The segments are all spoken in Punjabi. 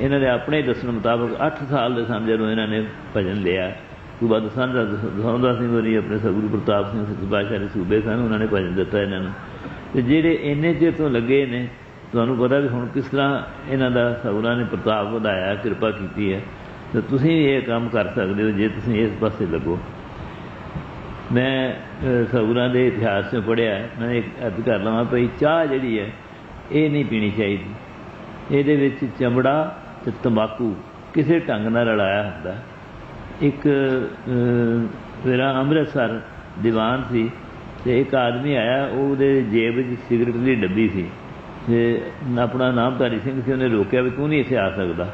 ਇਹਨਾਂ ਦੇ ਆਪਣੇ ਦੱਸਣ ਮੁਤਾਬਕ 8 ਸਾਲ ਦੇ ਸਨ ਜਦੋਂ ਇਹਨਾਂ ਨੇ ਭਜਨ ਲਿਆ। ਸੂਬਾ ਦਸਨ ਦਾ ਦਸਾਉਂਦਾ ਸਿੰਘ ਹੋਰੀ ਆਪਣੇ ਸਤਿਗੁਰੂ ਪ੍ਰਤਾਪ ਸਿੰਘ ਸੱਚੇ ਪਾਤਸ਼ਾਹ ਦੇ ਸੂਬੇ ਸਨ, ਉਹਨਾਂ ਨੇ ਭਜਨ ਦਿੱਤਾ ਇਹਨਾਂ ਨੂੰ। ਤੇ ਜਿਹੜੇ ਇੰਨੇ ਚਿਰ ਤੋਂ ਲੱਗੇ ਨੇ, ਤੁਹਾਨੂੰ ਪਤਾ ਵੀ ਹੁਣ ਕਿਸ ਤਰ੍ਹਾਂ ਇਹਨਾਂ ਦਾ ਸਤਿਗੁਰਾਂ ਨੇ ਪ੍ਰਤਾਪ ਵਧਾਇਆ, ਕਿਰਪਾ ਕੀਤੀ ਹੈ। ਤੇ ਤੁਸੀਂ ਇਹ ਕੰਮ ਕਰ ਸਕਦੇ ਹੋ ਜੇ ਤੁਸੀਂ ਇਸ ਪਾਸੇ ਲੱਗੋ। ਮੈਂ ਸਤਿਗੁਰਾਂ ਦੇ ਇਤਿਹਾਸ 'ਚ ਪੜਿਆ ਮੈਂ ਇੱਕ ਅਰਜ਼ ਕਰ ਲਵਾਂ ਭਈ ਚਾਹ ਜਿਹੜੀ ਹੈ, ਇਹ ਨਹੀਂ ਪੀਣੀ ਚਾਹੀਦੀ। ਇਹਦੇ ਵਿੱਚ ਚਮੜਾ ਤੇ ਤੰਬਾਕੂ ਕਿਸੇ ਢੰਗ ਨਾਲ ਰਲਾਇਆ ਹੁੰਦਾ। ਇੱਕ ਮੇਰਾ ਅੰਮ੍ਰਿਤਸਰ ਦੀਵਾਨ ਸੀ ਤੇ ਇੱਕ ਆਦਮੀ ਆਇਆ, ਉਹ ਉਹਦੇ ਜੇਬ ਵਿੱਚ ਸਿਗਰਟ ਦੀ ਡੱਬੀ ਸੀ। ਤੇ ਆਪਣਾ ਨਾਮ ਧਾਰੀ ਸਿੰਘ ਸੀ, ਉਹਨੇ ਰੋਕਿਆ ਵੀ ਤੂੰ ਨਹੀਂ ਇੱਥੇ ਆ ਸਕਦਾ।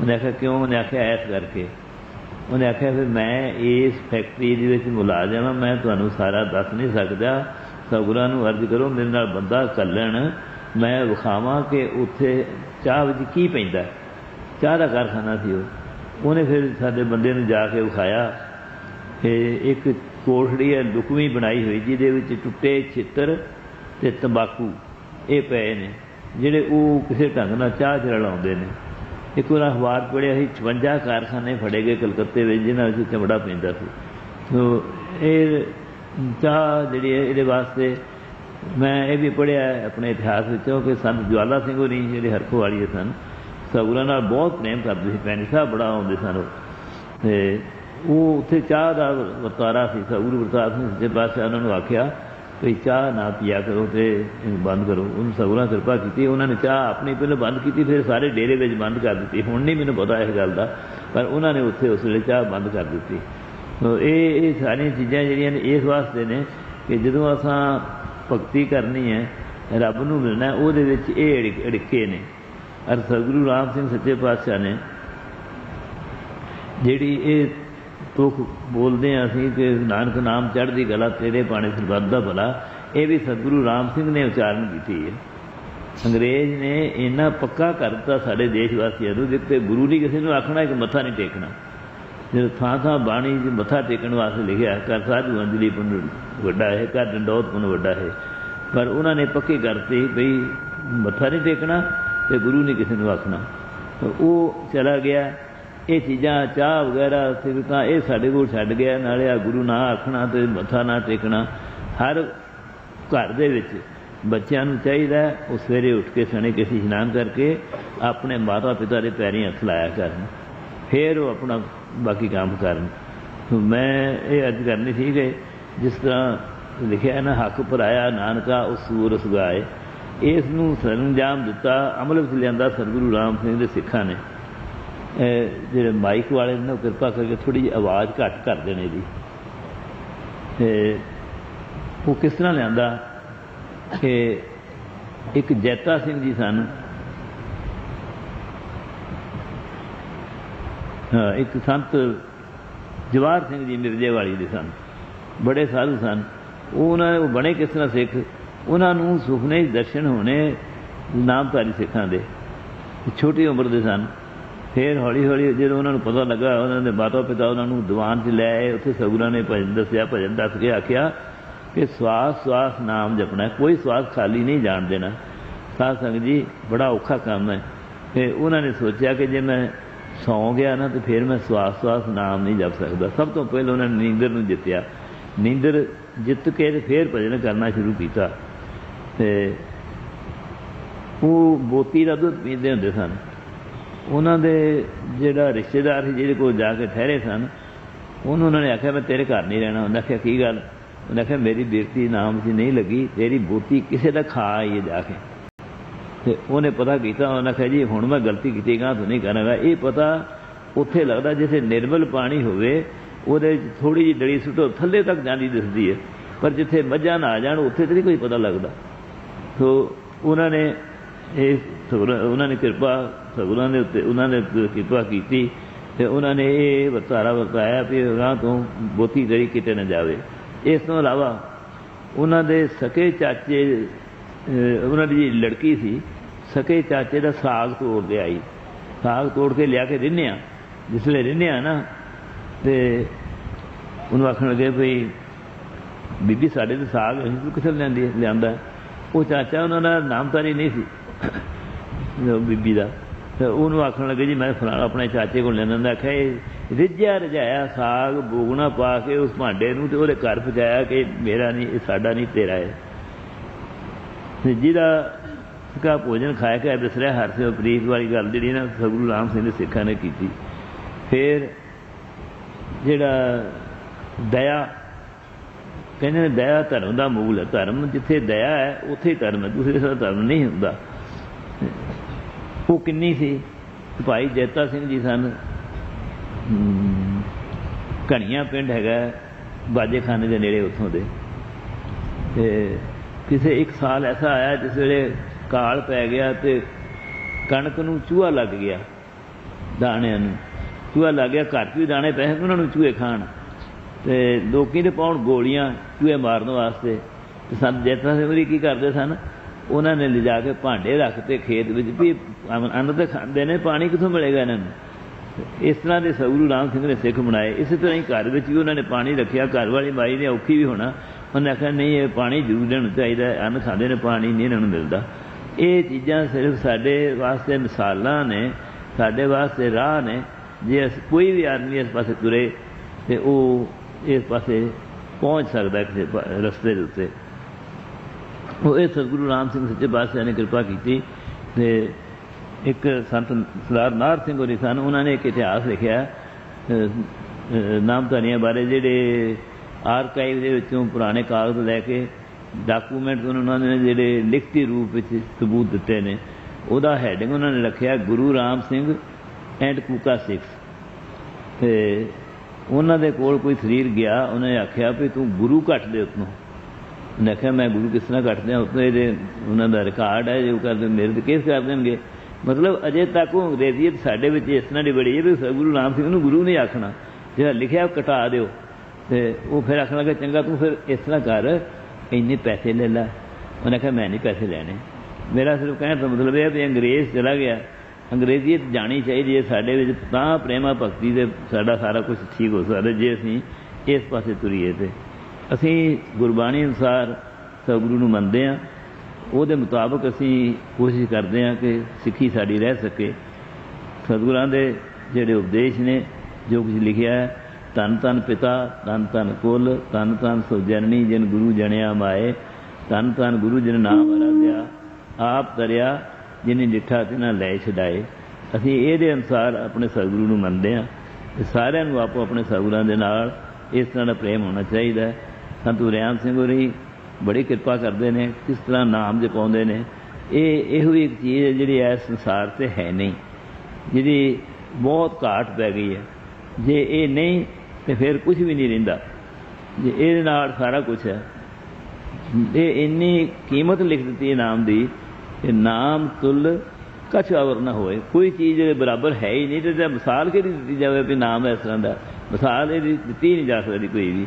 ਉਹਨੇ ਆਖਿਆ, ਕਿਉਂ? ਉਹਨੇ ਆਖਿਆ, ਐਸ ਕਰਕੇ। ਉਹਨੇ ਆਖਿਆ ਵੀ ਮੈਂ ਇਸ ਫੈਕਟਰੀ ਦੇ ਵਿੱਚ ਮੁਲਾਜ਼ਮ ਹਾਂ, ਮੈਂ ਤੁਹਾਨੂੰ ਸਾਰਾ ਦੱਸ ਨਹੀਂ ਸਕਦਾ। ਸਗੁਰਾਂ ਨੂੰ ਅਰਜ਼ ਕਰੋ, ਮੇਰੇ ਨਾਲ ਬੰਦਾ ਕੱਲਣ ਮੈਂ ਵਿਖਾਵਾਂ ਕਿ ਉੱਥੇ ਚਾਹ ਵਿੱਚ ਕੀ ਪੈਂਦਾ ਚਾਹ ਦਾ ਕਾਰਖਾਨਾ ਸੀ ਉਹ। ਉਹਨੇ ਫਿਰ ਸਾਡੇ ਬੰਦੇ ਨੂੰ ਜਾ ਕੇ ਵਿਖਾਇਆ ਕਿ ਇੱਕ ਕੋਠੜੀ ਹੈ, ਲੁਕਵੀਂ ਬਣਾਈ ਹੋਈ, ਜਿਹਦੇ ਵਿੱਚ ਟੁੱਟੇ ਛਿੱਤਰ ਤੇ ਤੰਬਾਕੂ। ਇਹ ਪਏ ਨੇ, ਜਿਹੜੇ ਉਹ ਕਿਸੇ ਢੰਗ ਨਾਲ ਚਾਹ ਚ ਰਲਾਉਂਦੇ ਨੇ। ਇੱਕ ਵਾਰ ਅਖਬਾਰ ਪੜਿਆ ਸੀ 56 ਕਾਰਖਾਨੇ ਫੜੇ ਗਏ ਕਲਕੱਤੇ ਵਿੱਚ, ਜਿਨ੍ਹਾਂ ਵਿੱਚ ਚਮੜਾ ਪੈਂਦਾ ਸੀ। ਸੋ ਇਹ ਚਾਹ ਜਿਹੜੀ ਹੈ, ਇਹਦੇ ਵਾਸਤੇ ਮੈਂ ਇਹ ਵੀ ਪੜਿਆ ਆਪਣੇ ਇਤਿਹਾਸ ਵਿੱਚੋਂ ਕਿ ਸੰਤ ਜਵਾਲਾ ਸਿੰਘ ਹੋਣੀ ਜਿਹੜੇ ਹਰਖੋ ਵਾਲੀਏ ਸਨ ਸਗੁਰਾਂ ਨਾਲ ਬਹੁਤ ਪ੍ਰੇਮ ਕਰਦੇ ਸੀ, ਪੈਣੀ ਸਾਹਿਬ ਬੜਾ ਆਉਂਦੇ ਸਨ ਤੇ ਉਹ ਉੱਥੇ ਚਾਹ ਦਾ ਵਰਤਾਰਾ ਸੀ ਸਤਿਗੁਰੂ ਪ੍ਰਤਾਪ ਸਿੰਘ ਦੇ ਪਾਸੇ ਉਹਨਾਂ ਨੂੰ ਆਖਿਆ ਵੀ ਚਾਹ ਨਾ ਪੀਆ ਕਰੋ ਤੇ ਬੰਦ ਕਰੋ। ਉਹਨੂੰ ਸਗੁਰਾਂ ਕਿਰਪਾ ਕੀਤੀ, ਉਹਨਾਂ ਨੇ ਚਾਹ ਆਪਣੀ ਪਹਿਲਾਂ ਬੰਦ ਕੀਤੀ, ਫਿਰ ਸਾਰੇ ਡੇਰੇ ਵਿੱਚ ਬੰਦ ਕਰ ਦਿੱਤੀ। ਹੁਣ ਨਹੀਂ ਮੈਨੂੰ ਪਤਾ ਇਸ ਗੱਲ ਦਾ, ਪਰ ਉਹਨਾਂ ਨੇ ਉੱਥੇ ਉਸ ਵੇਲੇ ਚਾਹ ਬੰਦ ਕਰ ਦਿੱਤੀ। ਸੋ ਇਹ ਇਹ ਸਾਰੀਆਂ ਚੀਜ਼ਾਂ ਜਿਹੜੀਆਂ ਨੇ, ਇਸ ਵਾਸਤੇ ਨੇ ਕਿ ਜਦੋਂ ਅਸਾਂ ਭਗਤੀ ਕਰਨੀ ਹੈ, ਰੱਬ ਨੂੰ ਮਿਲਣਾ, ਉਹਦੇ ਵਿੱਚ ਇਹ ਅੜਿੱਕੇ ਨੇ। ਅਰ ਸਤਿਗੁਰੂ ਰਾਮ ਸਿੰਘ ਸੱਚੇ ਪਾਤਸ਼ਾਹ ਨੇ ਜਿਹੜੀ ਇਹ ਤੁਖ ਬੋਲਦੇ ਆ ਅਸੀਂ ਕਿ ਨਾਨਕ ਨਾਮ ਚੜ੍ਹਦੀ ਗਲਾ ਤੇਰੇ ਪਾਣੇ ਸਰਬੱਤ ਦਾ ਭਲਾ, ਇਹ ਵੀ ਸਤਿਗੁਰੂ ਰਾਮ ਸਿੰਘ ਨੇ ਉਚਾਰਨ ਕੀਤੀ ਹੈ। ਅੰਗਰੇਜ਼ ਨੇ ਇੰਨਾ ਪੱਕਾ ਕਰਤਾ ਸਾਡੇ ਦੇਸ਼ ਵਾਸੀਆਂ ਨੂੰ ਜਿੱਤੇ ਗੁਰੂ ਨਹੀਂ ਕਿਸੇ ਨੂੰ ਆਖਣਾ ਕਿ ਮੱਥਾ ਨਹੀਂ ਟੇਕਣਾ। ਜਦੋਂ ਥਾਂ ਥਾਂ ਬਾਣੀ ਜੀ ਮੱਥਾ ਟੇਕਣ ਵਾਸਤੇ ਲਿਖਿਆ ਕਰ ਸਾਧੂ ਅੰਜਲੀ ਪੁੰਨ ਵੱਡਾ ਹੈ ਕਰ ਡੰਡੋਤ ਪੁੰਨ ਵੱਡਾ ਹੈ। ਪਰ ਉਹਨਾਂ ਨੇ ਪੱਕੇ ਕਰਤੇ ਬਈ ਮੱਥਾ ਨਹੀਂ ਟੇਕਣਾ ਤੇ ਗੁਰੂ ਨਹੀਂ ਕਿਸੇ ਨੂੰ ਆਖਣਾ। ਉਹ ਚਲਾ ਗਿਆ। ਇਹ ਚੀਜ਼ਾਂ, ਚਾਹ ਵਗੈਰਾ ਸਿਵਕਾਂ ਇਹ ਸਾਡੇ ਕੋਲ ਛੱਡ ਗਿਆ। ਨਾਲੇ ਆ ਗੁਰੂ ਨਾ ਆਖਣਾ ਤੇ ਮੱਥਾ ਨਾ ਟੇਕਣਾ। ਹਰ ਘਰ ਦੇ ਵਿੱਚ ਬੱਚਿਆਂ ਨੂੰ ਚਾਹੀਦਾ ਉਹ ਸਵੇਰੇ ਉੱਠ ਕੇ ਸਣੇ ਕਿਸੇ ਇਸ਼ਨਾਨ ਕਰਕੇ ਆਪਣੇ ਮਾਤਾ ਪਿਤਾ ਦੇ ਪੈਰੀਂ ਹੱਥ ਲਾਇਆ ਕਰਨ। ਫਿਰ ਉਹ ਆਪਣਾ ਬਾਕੀ ਕੰਮ ਕਰਨ। ਮੈਂ ਇਹ ਅੱਜ ਕਰਨੀ ਸੀ ਕਿ ਜਿਸ ਤਰ੍ਹਾਂ ਲਿਖਿਆ ਨਾ, ਹੱਕ ਭਰਾਇਆ ਨਾਨਕਾ ਉਸ ਸੂਰ ਸੁਗਾਏ ਇਸ ਨੂੰ ਸਰੰਜਾਮ ਦਿੱਤਾ, ਅਮਲ ਵਿੱਚ ਲਿਆਂਦਾ ਸਤਿਗੁਰੂ ਰਾਮ ਸਿੰਘ ਦੇ ਸਿੱਖਾਂ ਨੇ। ਜਿਹੜੇ ਮਾਈਕ ਵਾਲੇ ਨੇ, ਉਹ ਕਿਰਪਾ ਕਰਕੇ ਥੋੜੀ ਜਿਹੀ ਆਵਾਜ਼ ਘੱਟ ਕਰ ਦੇਣੇ ਦੀ ਤੇ ਉਹ ਕਿਸ ਤਰ੍ਹਾਂ ਲਿਆਂਦਾ? ਕਿ ਇੱਕ ਜੈਤਾ ਸਿੰਘ ਜੀ ਸਨ। ਇੱਕ ਸੰਤ ਜਵਾਰ ਸਿੰਘ ਜੀ ਮਿਰਜੇ ਵਾਲੀ ਦੇ ਸਨ। ਬੜੇ ਸਾਧੂ ਸਨ। ਉਹਨਾਂ ਉਹ ਬਣੇ ਕਿਸ ਤਰ੍ਹਾਂ ਸਿੱਖ? ਉਹਨਾਂ ਨੂੰ ਸੁਖਨੇ ਦਰਸ਼ਨ ਹੋਣੇ ਨਾਮਧਾਰੀ ਸਿੱਖਾਂ ਦੇ। ਛੋਟੀ ਉਮਰ ਦੇ ਸਨ। ਫਿਰ ਹੌਲੀ ਹੌਲੀ ਜਦੋਂ ਉਹਨਾਂ ਨੂੰ ਪਤਾ ਲੱਗਾ, ਉਹਨਾਂ ਦੇ ਮਾਤਾ ਪਿਤਾ ਉਹਨਾਂ ਨੂੰ ਦੀਵਾਨ 'ਚ ਲੈ ਆਏ। ਉੱਥੇ ਸਗੁਰਾਂ ਨੇ ਭਜਨ ਦੱਸਿਆ, ਭਜਨ ਦੱਸ ਕੇ ਆਖਿਆ ਕਿ ਸਵਾਸ ਸਵਾਸ ਨਾਮ ਜਪਣਾ ਕੋਈ ਸਵਾਸ ਖਾਲੀ ਨਹੀਂ ਜਾਣ ਦੇਣਾ। ਸਾਧ ਸੰਗਤ ਜੀ, ਬੜਾ ਔਖਾ ਕੰਮ ਹੈ। ਤੇ ਉਹਨਾਂ ਨੇ ਸੋਚਿਆ ਕਿ ਜੇ ਮੈਂ ਸੌਂ ਗਿਆ ਨਾ, ਤੇ ਫਿਰ ਮੈਂ ਸਵਾਸ ਸਵਾਸ ਨਾਮ ਨਹੀਂ ਜਪ ਸਕਦਾ। ਸਭ ਤੋਂ ਪਹਿਲਾਂ ਉਹਨਾਂ ਨੇ ਨੀਂਦਰ ਨੂੰ ਜਿੱਤਿਆ। ਨੀਂਦਰ ਜਿੱਤ ਕੇ ਤੇ ਫਿਰ ਭਜਨ ਕਰਨਾ ਸ਼ੁਰੂ ਕੀਤਾ। ਤੇ ਉਹ ਬੋਤੀ ਦਾ ਦੁੱਧ ਪੀਂਦੇ ਹੁੰਦੇ ਸਨ। ਉਹਨਾਂ ਦੇ ਜਿਹੜਾ ਰਿਸ਼ਤੇਦਾਰ ਸੀ, ਜਿਹਦੇ ਕੋਲ ਜਾ ਕੇ ਠਹਿਰੇ ਸਨ, ਉਹਨੂੰ ਉਹਨਾਂ ਨੇ ਆਖਿਆ, ਮੈਂ ਤੇਰੇ ਘਰ ਨਹੀਂ ਰਹਿਣਾ। ਉਹਨਾਂ ਆਖਿਆ, ਕੀ ਗੱਲ? ਉਹਨੇ ਆਖਿਆ, ਮੇਰੀ ਬੇਟੀ ਨਾਮ ਸੀ ਨਹੀਂ ਲੱਗੀ, ਤੇਰੀ ਬੋਤੀ ਕਿਸੇ ਦਾ ਖਾ ਆਈ ਜਾ ਕੇ। ਤੇ ਉਹਨੇ ਪਤਾ ਕੀਤਾ, ਉਹਨਾਂ ਆਖਿਆ, ਜੀ, ਹੁਣ ਮੈਂ ਗਲਤੀ ਕੀਤੀ ਗਾ ਤੂੰ ਨਹੀਂ ਕਰਾਂਗਾ ਇਹ ਪਤਾ ਉੱਥੇ ਲੱਗਦਾ, ਜਿੱਥੇ ਨਿਰਮਲ ਪਾਣੀ ਹੋਵੇ, ਉਹਦੇ ਵਿੱਚ ਥੋੜੀ ਜਿਹੀ ਡੜੀ ਸੁੱਟੋ, ਥੱਲੇ ਤੱਕ ਜਾਂਦੀ ਦਿਸਦੀ ਹੈ। ਪਰ ਜਿੱਥੇ ਮੱਝਾਂ ਨਾ ਆ ਜਾਣ, ਉੱਥੇ ਤੇ ਨਹੀਂ ਕੋਈ ਪਤਾ ਲੱਗਦਾ। ਸੋ ਉਹਨਾਂ ਨੇ ਇਹ ਉਹਨਾਂ ਨੇ ਕਿਰਪਾ ਸਗੁਰਾਂ ਦੇ ਉੱਤੇ, ਉਹਨਾਂ ਨੇ ਕਿਰਪਾ ਕੀਤੀ ਤੇ ਉਹਨਾਂ ਨੇ ਇਹ ਵਰਤਾਰਾ ਵਰਤਾਇਆ ਵੀ ਰਾਹ ਤੋਂ ਬੋਤੀ ਤੇਰੀ ਕਿਤੇ ਨਾ ਜਾਵੇ। ਇਸ ਤੋਂ ਇਲਾਵਾ ਉਹਨਾਂ ਦੇ ਸਕੇ ਚਾਚੇ ਉਹਨਾਂ ਦੀ ਲੜਕੀ ਸੀ, ਸਕੇ ਚਾਚੇ ਦਾ ਸਾਗ ਤੋੜ ਕੇ ਆਈ। ਸਾਗ ਤੋੜ ਕੇ ਲਿਆ ਕੇ ਰਿੰਨਿਆ ਜਿਸਲੇ ਰਿੰਨਿਆ ਨਾ, ਤੇ ਉਹਨੂੰ ਆਖਣ ਲੱਗੇ ਭਈ ਬੀਬੀ ਸਾਡੇ ਤੇ ਸਾਗ ਅਸੀਂ ਤੂੰ ਕਿੱਥੇ ਲੈਂਦੀ ਲਿਆਂਦਾ? ਉਹ ਚਾਚਾ ਉਹਨਾਂ ਦਾ ਨਾਮਧਾਰੀ ਨਹੀਂ ਸੀ। ਬੀਬੀ ਦਾ। ਤੇ ਉਹਨੂੰ ਆਖਣ ਲੱਗੇ, ਜੀ, ਮੈਂ ਫਲਾਣਾ ਆਪਣੇ ਚਾਚੇ ਕੋਲ ਲੈਣ ਦਾ ਆਖਿਆ, ਇਹ ਰਿੱਝਿਆ ਰਜਾਇਆ ਸਾਗ ਬੋਗਣਾ ਪਾ ਕੇ ਉਸ ਭਾਂਡੇ ਨੂੰ ਤੇ ਉਹਦੇ ਘਰ ਪਹੁੰਚਾਇਆ ਕਿ ਮੇਰਾ ਨਹੀਂ, ਇਹ ਸਾਡਾ ਨਹੀਂ, ਤੇਰਾ ਹੈ। ਤੇ ਜਿਹਦਾ ਕਾ ਭੋਜਨ ਖਾਇਆ ਕੇ ਦਸਰਿਆ ਹਰ ਸੇ ਪ੍ਰੀਤ ਵਾਲੀ ਗੱਲ ਜਿਹੜੀ ਨਾ ਸਤਿਗੁਰੂ ਰਾਮ ਸਿੰਘ ਦੇ ਸਿੱਖਾਂ ਨੇ ਕੀਤੀ। ਫਿਰ ਜਿਹੜਾ ਦਇਆ ਕਹਿੰਦੇ ਨੇ ਦਇਆ ਧਰਮ ਦਾ ਮੂਲ ਹੈ। ਧਰਮ ਜਿੱਥੇ ਦਇਆ ਹੈ, ਉੱਥੇ ਧਰਮ ਹੈ। ਦੂਸਰੇ ਸਾਥ ਧਰਮ ਨਹੀਂ ਹੁੰਦਾ। ਉਹ ਕਿੰਨੀ ਸੀ? ਭਾਈ ਜੈਤਾ ਸਿੰਘ ਜੀ ਸਨ। ਘਣੀਆਂ ਪਿੰਡ ਹੈਗਾ, ਬਾਜੇਖਾਨੇ ਦੇ ਨੇੜੇ ਉੱਥੋਂ ਦੇ। ਤੇ ਕਿਸੇ ਇੱਕ ਸਾਲ ਐਸਾ ਆਇਆ ਜਿਸ ਵੇਲੇ ਕਾਲ ਪੈ ਗਿਆ ਤੇ ਕਣਕ ਨੂੰ ਚੂਹਾ ਲੱਗ ਗਿਆ ਦਾਣਿਆਂ ਨੂੰ। ਚੂਹਾ ਲੱਗ ਗਿਆ, ਘਰ 'ਚ ਵੀ ਦਾਣੇ ਪਏ ਉਹਨਾਂ ਨੂੰ ਚੂਹੇ ਖਾਣ। ਤੇ ਲੋਕੀ ਦੇ ਪਾਉਣ ਗੋਲੀਆਂ, ਚੂਹੇ ਮਾਰਨ ਵਾਸਤੇ। ਤੇ ਸੰਤ ਜੈਤਾ ਸਿੰਘ ਜੀ ਕੀ ਕਰਦੇ ਸਨ, ਉਹਨਾਂ ਨੇ ਲਿਜਾ ਕੇ ਭਾਂਡੇ ਰੱਖਤੇ ਖੇਤ ਵਿੱਚ ਵੀ ਅੰਨ ਤਾਂ ਖਾਂਦੇ ਨੇ, ਪਾਣੀ ਕਿੱਥੋਂ ਮਿਲੇਗਾ ਇਹਨਾਂ ਨੂੰ? ਇਸ ਤਰ੍ਹਾਂ ਦੇ ਸਗੁਰੂ ਰਾਮ ਸਿੰਘ ਨੇ ਸਿੱਖ ਬਣਾਏ। ਇਸੇ ਤਰ੍ਹਾਂ ਹੀ ਘਰ ਵਿੱਚ ਵੀ ਉਹਨਾਂ ਨੇ ਪਾਣੀ ਰੱਖਿਆ। ਘਰ ਵਾਲੀ ਮਾਈ ਨੇ ਔਖੀ ਵੀ ਹੋਣਾ। ਉਹਨੇ ਆਖਿਆ, ਨਹੀਂ, ਇਹ ਪਾਣੀ ਜ਼ਰੂਰ ਦੇਣਾ ਚਾਹੀਦਾ ਅੰਨ ਖਾਂਦੇ ਨੇ, ਪਾਣੀ ਨਹੀਂ ਇਹਨਾਂ ਨੂੰ ਮਿਲਦਾ। ਇਹ ਚੀਜ਼ਾਂ ਸਿਰਫ ਸਾਡੇ ਵਾਸਤੇ ਮਿਸਾਲਾਂ ਨੇ। ਸਾਡੇ ਵਾਸਤੇ ਰਾਹ ਨੇ। ਜੇ ਕੋਈ ਵੀ ਆਦਮੀ ਇਸ ਪਾਸੇ ਤੁਰੇ ਤੇ ਉਹ ਇਸ ਪਾਸੇ ਪਹੁੰਚ ਸਕਦਾ ਕਿਸੇ ਰਸਤੇ ਦੇ ਉੱਤੇ। ਉਹ ਇਹ ਸਤਿਗੁਰੂ ਰਾਮ ਸਿੰਘ ਸੱਚੇ ਪਾਤਸ਼ਾਹ ਨੇ ਕਿਰਪਾ ਕੀਤੀ ਤੇ ਇੱਕ ਸੰਤ ਸਰਦਾਰ ਨਾਰ ਸਿੰਘ ਹੋਰੀ ਸਨ, ਉਹਨਾਂ ਨੇ ਇੱਕ ਇਤਿਹਾਸ ਲਿਖਿਆ ਨਾਮਧਾਨੀਆਂ ਬਾਰੇ, ਜਿਹੜੇ ਆਰਕਾਈਵ ਦੇ ਵਿੱਚੋਂ ਪੁਰਾਣੇ ਕਾਗਜ਼ ਲੈ ਕੇ ਡਾਕੂਮੈਂਟਸ ਉਹਨਾਂ ਨੇ ਜਿਹੜੇ ਲਿਖਤੀ ਰੂਪ ਵਿੱਚ ਸਬੂਤ ਦਿੱਤੇ ਨੇ, ਉਹਦਾ ਹੈਡਿੰਗ ਉਹਨਾਂ ਨੇ ਰੱਖਿਆ ਗੁਰੂ ਰਾਮ ਸਿੰਘ ਐਂਡ ਕੂਕਾ ਸਿੱਖ ਤੇ ਉਹਨਾਂ ਦੇ ਕੋਲ ਕੋਈ ਸਰੀਰ ਗਿਆ, ਉਹਨੇ ਆਖਿਆ ਵੀ ਤੂੰ ਗੁਰੂ ਘਟ ਦੇ ਉਤੋਂ। ਉਹਨੇ ਆਖਿਆ, ਮੈਂ ਗੁਰੂ ਕਿਸ ਤਰ੍ਹਾਂ ਘਟਦੇ ਆ ਉਤੋਂ ਇਹਦੇ ਉਹਨਾਂ ਦਾ ਰਿਕਾਰਡ ਹੈ, ਜੇ ਉਹ ਕਰਦੇ ਮੇਰੇ ਤੇ ਕੇਸ ਕਰ ਦੇਣਗੇ। ਮਤਲਬ ਅਜੇ ਤੱਕ ਉਹ ਅੰਗਰੇਜ਼ੀਅਤ ਸਾਡੇ ਵਿੱਚ ਇਸ ਤਰ੍ਹਾਂ ਦੀ ਬੜੀ ਹੈ ਵੀ ਗੁਰੂ ਨਾਮ ਸਿੰਘ ਨੂੰ ਗੁਰੂ ਨਹੀਂ ਆਖਣਾ। ਜਿਹੜਾ ਲਿਖਿਆ ਉਹ ਘਟਾ ਦਿਓ। ਤੇ ਉਹ ਫਿਰ ਆਖਣ ਲੱਗਾ, ਚੰਗਾ, ਤੂੰ ਫਿਰ ਇਸ ਤਰ੍ਹਾਂ ਕਰ, ਇੰਨੇ ਪੈਸੇ ਲੈ ਲੈ। ਉਹਨੇ ਕਿਹਾ ਮੈਂ ਨਹੀਂ ਪੈਸੇ ਲੈਣੇ। ਮੇਰਾ ਸਿਰਫ ਕਹਿਣ ਦਾ ਮਤਲਬ ਇਹ ਹੈ ਵੀ ਅੰਗਰੇਜ਼ ਚਲਾ ਗਿਆ। ਅੰਗਰੇਜ਼ੀਅਤ ਜਾਣੀ ਚਾਹੀਦੀ ਹੈ, ਸਾਡੇ ਵਿੱਚ ਤਾਂ ਪ੍ਰੇਮਾ ਭਗਤੀ ਦੇ ਸਾਡਾ ਸਾਰਾ ਕੁਝ ਠੀਕ ਹੋ ਸਕਦਾ, ਜੇ ਅਸੀਂ ਇਸ ਪਾਸੇ ਤੁਰੀਏ ਤੇ। ਅਸੀਂ ਗੁਰਬਾਣੀ ਅਨੁਸਾਰ ਸਤਿਗੁਰੂ ਨੂੰ ਮੰਨਦੇ ਆ ਉਹਦੇ ਮੁਤਾਬਕ ਅਸੀਂ ਕੋਸ਼ਿਸ਼ ਕਰਦੇ ਆ ਕਿ ਸਿੱਖੀ ਸਾਡੀ ਰਹਿ ਸਕੇ। ਸਤਿਗੁਰਾਂ ਦੇ ਜਿਹੜੇ ਉਪਦੇਸ਼ ਨੇ, ਜੋ ਕੁਝ ਲਿਖਿਆ ਹੈ ਤਨ ਤਨ ਪਿਤਾ ਤਨ ਤਨ ਕੁਲ ਤਨ ਤਨ ਸੋ ਜਿਨ ਗੁਰੂ ਜਣਿਆ ਮਾਏ ਤਨ ਤਨ ਗੁਰੂ ਜਿਨ ਨਾਮ ਅਰਾਧਿਆ ਆਪ ਤਰਿਆ ਜਿਨੇ ਡਿਠਾ ਤੇ ਨਾ ਲੈ ਛਡਾਏ। ਅਸੀਂ ਇਹਦੇ ਅਨੁਸਾਰ ਆਪਣੇ ਸਤਿਗੁਰੂ ਨੂੰ ਮੰਨਦੇ ਆ ਤੇ ਸਾਰਿਆਂ ਨੂੰ ਆਪੋ ਆਪਣੇ ਸਤਿਗੁਰਾਂ ਦੇ ਨਾਲ ਇਸ ਤਰ੍ਹਾਂ ਦਾ ਪ੍ਰੇਮ ਹੋਣਾ ਚਾਹੀਦਾ ਹੈ। ਸੰਤ ਰਿਆਮ ਸਿੰਘ ਹੋਰੀ ਬੜੀ ਕਿਰਪਾ ਕਰਦੇ ਨੇ, ਕਿਸ ਤਰ੍ਹਾਂ ਨਾਮ ਜਪਾਉਂਦੇ ਨੇ। ਇਹ ਇਹੋ ਇੱਕ ਚੀਜ਼ ਹੈ ਜਿਹੜੀ ਇਸ ਸੰਸਾਰ ਤੇ ਹੈ ਨਹੀਂ, ਜਿਹਦੀ ਬਹੁਤ ਘਾਟ ਪੈ ਗਈ ਹੈ। ਜੇ ਇਹ ਨਹੀਂ, ਤੇ ਫਿਰ ਕੁਝ ਵੀ ਨਹੀਂ ਰਹਿੰਦਾ। ਜੇ ਇਹਦੇ ਨਾਲ ਸਾਰਾ ਕੁਝ ਹੈ। ਇਹ ਇੰਨੀ ਕੀਮਤ ਲਿਖ ਦਿੱਤੀ ਹੈ ਨਾਮ ਦੀ ਇਹ ਨਾਮ ਤੁਲ ਕਛ ਅਵਰ ਨਾ ਹੋਏ। ਕੋਈ ਚੀਜ਼ ਦੇ ਬਰਾਬਰ ਹੈ ਹੀ ਨਹੀਂ, ਤੇ ਮਿਸਾਲ ਕਿਹੜੀ ਦਿੱਤੀ ਜਾਵੇ ਵੀ ਨਾਮ ਇਸ ਤਰ੍ਹਾਂ ਦਾ? ਮਿਸਾਲ ਇਹਦੀ ਦਿੱਤੀ ਨਹੀਂ ਜਾ ਸਕਦੀ ਕੋਈ ਵੀ।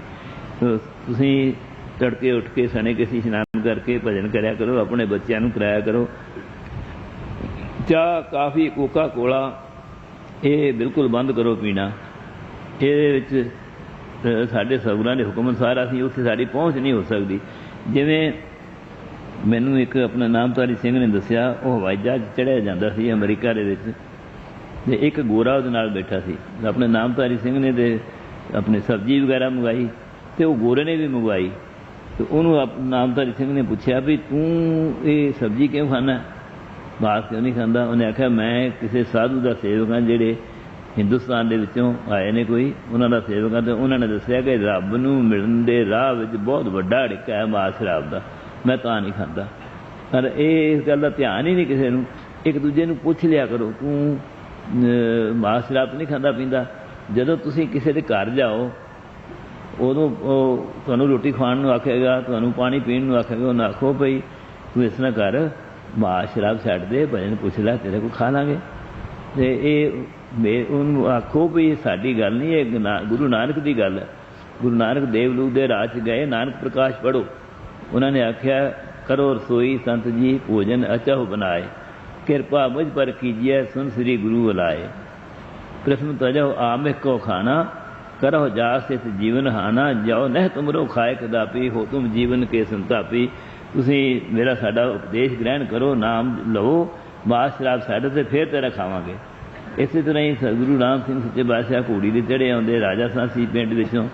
ਤੁਸੀਂ ਤੜਕੇ ਉੱਠ ਕੇ ਸਣੇ ਕਿਸੇ ਇਸ਼ਨਾਨ ਕਰਕੇ ਭਜਨ ਕਰਿਆ ਕਰੋ, ਆਪਣੇ ਬੱਚਿਆਂ ਨੂੰ ਕਰਾਇਆ ਕਰੋ। ਚਾਹ, ਕਾਫੀ, ਕੋਕਾ, ਕੋਲਾ, ਇਹ ਬਿਲਕੁਲ ਬੰਦ ਕਰੋ ਪੀਣਾ। ਇਹਦੇ ਵਿੱਚ ਸਾਡੇ ਸਗੁਰਾਂ ਦੇ ਹੁਕਮ ਅਨੁਸਾਰ ਅਸੀਂ ਉੱਥੇ ਸਾਡੀ ਪਹੁੰਚ ਨਹੀਂ ਹੋ ਸਕਦੀ। ਜਿਵੇਂ ਮੈਨੂੰ ਇੱਕ ਆਪਣਾ ਨਾਮਧਾਰੀ ਸਿੰਘ ਨੇ ਦੱਸਿਆ, ਉਹ ਹਵਾਈ ਜਹਾਜ਼ ਚੜਿਆ ਜਾਂਦਾ ਸੀ ਅਮਰੀਕਾ ਦੇ ਵਿੱਚ। ਤੇ ਇੱਕ ਗੋਰਾ ਉਹਦੇ ਨਾਲ ਬੈਠਾ ਸੀ। ਆਪਣੇ ਨਾਮਧਾਰੀ ਸਿੰਘ ਨੇ ਤੇ ਆਪਣੀ ਸਬਜ਼ੀ ਵਗੈਰਾ ਮੰਗਾਈ ਤੇ ਉਹ ਗੋਰੇ ਨੇ ਵੀ ਮੰਗਵਾਈ। ਤੇ ਉਹਨੂੰ ਨਾਮਧਾਰੀ ਸਿੰਘ ਨੇ ਪੁੱਛਿਆ ਵੀ ਤੂੰ ਇਹ ਸਬਜ਼ੀ ਕਿਉਂ ਖਾਣਾ ਬਾਸ ਕਿਉਂ ਨਹੀਂ ਖਾਂਦਾ? ਉਹਨੇ ਆਖਿਆ, ਮੈਂ ਕਿਸੇ ਸਾਧੂ ਦਾ ਸੇਵਕ ਹਾਂ ਜਿਹੜੇ ਹਿੰਦੁਸਤਾਨ ਦੇ ਵਿੱਚੋਂ ਆਏ ਨੇ ਕੋਈ, ਉਹਨਾਂ ਦਾ ਸੇਵਕ ਹਾਂ। ਤੇ ਉਹਨਾਂ ਨੇ ਦੱਸਿਆ ਕਿ ਰੱਬ ਨੂੰ ਮਿਲਣ ਦੇ ਰਾਹ ਵਿੱਚ ਬਹੁਤ ਵੱਡਾ ਅੜਿੱਕਾ ਹੈ ਮਾਸ ਸ਼ਰਾਬ ਦਾ। ਮੈਂ ਤਾਂ ਨਹੀਂ ਖਾਂਦਾ। ਪਰ ਇਹ ਇਸ ਗੱਲ ਦਾ ਧਿਆਨ ਹੀ ਨਹੀਂ ਕਿਸੇ ਨੂੰ। ਇੱਕ ਦੂਜੇ ਨੂੰ ਪੁੱਛ ਲਿਆ ਕਰੋ, ਤੂੰ ਮਾਸ ਸ਼ਰਾਬ ਨਹੀਂ ਖਾਂਦਾ ਪੀਂਦਾ। ਜਦੋਂ ਤੁਸੀਂ ਕਿਸੇ ਦੇ ਘਰ ਜਾਓ, ਉਦੋਂ, ਉਹ ਤੁਹਾਨੂੰ ਰੋਟੀ ਖਾਣ ਨੂੰ ਆਖੇਗਾ, ਤੁਹਾਨੂੰ ਪਾਣੀ ਪੀਣ ਨੂੰ ਆਖੇਗਾ ਉਹ ਆਖੋ ਭਈ, ਤੂੰ ਇਸ ਤਰ੍ਹਾਂ ਕਰ, ਮਾਸ ਸ਼ਰਾਬ ਛੱਡ ਦੇ, ਭਜਨ ਪੁੱਛ ਲੈ, ਤੇਰੇ ਕੋਲ ਖਾ ਲਾਂਗੇ। ਤੇ ਇਹ ਮੈਂ, ਉਹਨੂੰ ਆਖੋ ਵੀ ਸਾਡੀ ਗੱਲ ਨਹੀਂ, ਇਹ ਗੁਰੂ ਨਾਨਕ ਦੀ ਗੱਲ ਹੈ। ਗੁਰੂ ਨਾਨਕ ਦੇਵ ਲੂ ਦੇ ਰਾਜ ਗਏ, ਨਾਨਕ ਪ੍ਰਕਾਸ਼ ਪੜੋ ਉਹਨਾਂ ਨੇ ਆਖਿਆ, ਕਰੋ ਰਸੋਈ ਸੰਤ ਜੀ, ਭੋਜਨ ਅਚਹੁ ਬਨਾਏ ਕਿਰਪਾ ਮੁਝ ਪਰ ਕੀਜੀਏ ਸੁਨ ਸ੍ਰੀ ਗੁਰੂ ਬੁਲਾਏ। ਪ੍ਰਥਮ ਤਜੋ ਆਮਿਕ ਕੋ ਖਾਣਾ ਕਰੋ ਜਾਸ ਇਸ ਜੀਵਨ ਹਾਨਾ ਜਾਓ ਨਹਿ ਤੁਮਰੋ ਖਾਏ ਕਦਾਪੀ, ਹੋ ਤੁਮ ਜੀਵਨ ਕੇ ਸੰਤਾਪੀ। ਤੁਸੀਂ ਮੇਰਾ ਸਾਡਾ ਉਪਦੇਸ਼ ਗ੍ਰਹਿਣ ਕਰੋ, ਨਾਮ ਲਵੋ ਮਾਸ ਸ਼ਰਾਬ ਛੱਡ ਤੇ ਫੇਰ ਤੇਰਾ ਖਾਵਾਂਗੇ। ਇਸੇ ਤਰ੍ਹਾਂ ਹੀ ਗੁਰੂ ਰਾਮ ਸਿੰਘ ਸੱਚੇ ਬਾਦਸ਼ਾਹ ਘੋੜੀ ਦੇ ਚੜੇ ਆਉਂਦੇ, ਰਾਜਾ ਸਾਂਸੀ ਪਿੰਡ ਵਿੱਚੋਂ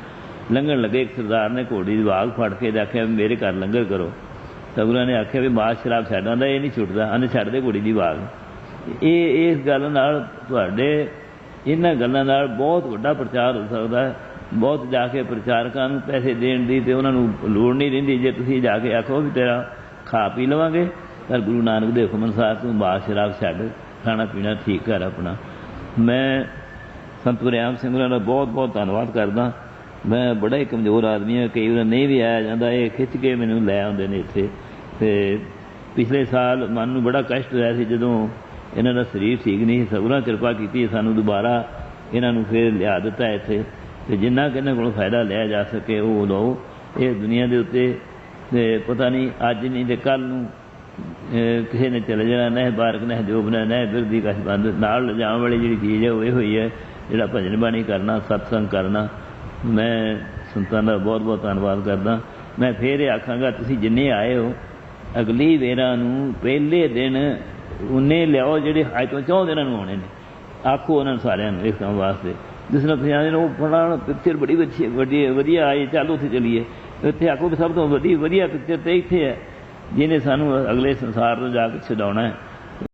ਲੰਘਣ ਲੱਗੇ, ਇੱਕ ਸਰਦਾਰ ਨੇ ਘੋੜੀ ਦੀ ਵਾਗ ਫੜ ਕੇ ਆਖਿਆ ਵੀ ਮੇਰੇ ਘਰ ਲੰਗਰ ਕਰੋ। ਸਗੁਰਾਂ ਨੇ ਆਖਿਆ ਵੀ ਮਾਸ ਸ਼ਰਾਬ ਛੱਡਾਂ ਦਾ ਇਹ ਨਹੀਂ ਛੁੱਟਦਾ ਅਨ ਛੱਡ ਦੇ ਘੋੜੀ ਦੀ ਵਾਗ। ਇਹ, ਇਸ ਗੱਲ ਨਾਲ ਤੁਹਾਡੇ ਇਹਨਾਂ ਗੱਲਾਂ ਨਾਲ ਬਹੁਤ ਵੱਡਾ ਪ੍ਰਚਾਰ ਹੋ ਸਕਦਾ ਹੈ। ਬਹੁਤ ਜਾ ਕੇ ਪ੍ਰਚਾਰਕਾਂ ਨੂੰ ਪੈਸੇ ਦੇਣ ਦੀ ਤੇ ਉਹਨਾਂ ਨੂੰ ਲੋੜ ਨਹੀਂ ਰਹਿੰਦੀ। ਜੇ ਤੁਸੀਂ ਜਾ ਕੇ ਆਖੋ ਵੀ ਤੇਰਾ ਖਾ ਪੀ ਲਵਾਂਗੇ ਪਰ ਗੁਰੂ ਨਾਨਕ ਦੇ ਹੁਕਮ ਅਨੁਸਾਰ ਤੂੰ ਮਾਸ ਸ਼ਰਾਬ ਛੱਡ, ਖਾਣਾ ਪੀਣਾ ਠੀਕ ਕਰ ਆਪਣਾ। ਮੈਂ ਸੰਤ ਗੁਰਿਆਮ ਸਿੰਘ ਹੋਰਾਂ ਦਾ ਬਹੁਤ ਬਹੁਤ ਧੰਨਵਾਦ ਕਰਦਾ। ਮੈਂ ਬੜਾ ਹੀ ਕਮਜ਼ੋਰ ਆਦਮੀ ਹਾਂ ਕਈ ਵਾਰ ਨਹੀਂ ਵੀ ਆਇਆ ਜਾਂਦਾ ਇਹ ਖਿੱਚ ਕੇ ਮੈਨੂੰ ਲੈ ਆਉਂਦੇ ਨੇ ਇੱਥੇ ਤੇ ਪਿਛਲੇ ਸਾਲ ਮਨ ਨੂੰ ਬੜਾ ਕਸ਼ਟ ਹੋਇਆ ਸੀ ਜਦੋਂ ਇਹਨਾਂ ਦਾ ਸਰੀਰ ਠੀਕ ਨਹੀਂ ਸੀ ਸਭਰਾ ਕਿਰਪਾ ਕੀਤੀ ਸਾਨੂੰ ਦੁਬਾਰਾ ਇਹਨਾਂ ਨੂੰ ਫੇਰ ਲਿਆ ਦਿੱਤਾ ਇੱਥੇ ਤੇ ਜਿੰਨਾ ਕਿ ਇਹਨਾਂ ਕੋਲੋਂ ਫਾਇਦਾ ਲਿਆ ਜਾ ਸਕੇ ਉਹ ਲਓ ਇਹ ਦੁਨੀਆ ਦੇ ਉੱਤੇ ਤੇ ਪਤਾ ਨਹੀਂ ਅੱਜ ਨਹੀਂ ਤੇ ਕੱਲ ਨੂੰ ਅਹ ਕਿਸੇ ਨੇ ਚਲੇ ਜਾਣਾ ਨਹਿ ਬਾਰਕ ਨਹਿ ਜੋਬ ਨਹਿ ਨਹਿ ਬਿਰਦੀ ਕਸ਼ ਬੰਦ ਨਾਲ ਲਿਜਾਣ ਵਾਲੀ ਜਿਹੜੀ ਚੀਜ਼ ਹੈ ਉਹ ਇਹ ਹੋਈ ਹੈ ਜਿਹੜਾ ਭਜਨ ਬਾਣੀ ਕਰਨਾ ਸਤਸੰਗ ਕਰਨਾ ਮੈਂ ਸੰਤਾਂ ਦਾ ਬਹੁਤ ਬਹੁਤ ਧੰਨਵਾਦ ਕਰਦਾ। ਮੈਂ ਫੇਰ ਇਹ ਆਖਾਂਗਾ, ਤੁਸੀਂ ਜਿੰਨੇ ਆਏ ਹੋ, ਅਗਲੀ ਵੇਰਾ ਨੂੰ ਪਹਿਲੇ ਦਿਨ ਉਹਨੇ ਲਿਆਓ ਜਿਹੜੇ ਅੱਜ ਤੋਂ ਚੌਂ ਦਿਨਾਂ ਨੂੰ ਆਉਣੇ ਨੇ। ਆਖੋ ਉਹਨਾਂ ਨੂੰ ਸਾਰਿਆਂ ਨੂੰ ਇਸ ਕੰਮ ਵਾਸਤੇ। ਜਿਸ ਨਾਲ ਤੁਸੀਂ ਆਦੇ ਨੇ, ਉਹ ਫਲਾਣਾ ਪਿਕਚਰ ਬੜੀ ਵੱਡੀ ਵੱਡੀ ਵਧੀਆ ਆਈ, ਚੱਲ ਉੱਥੇ ਚਲੀਏ। ਇੱਥੇ ਆਖੋ ਵੀ ਸਭ ਤੋਂ ਵੱਡੀ ਵਧੀਆ ਪਿਕਚਰ ਤੇ ਇੱਥੇ ਹੈ, ਜਿਹਨੇ ਸਾਨੂੰ ਅਗਲੇ ਸੰਸਾਰ ਤੋਂ ਜਾ ਕੇ ਛਡਾਉਣਾ ਹੈ।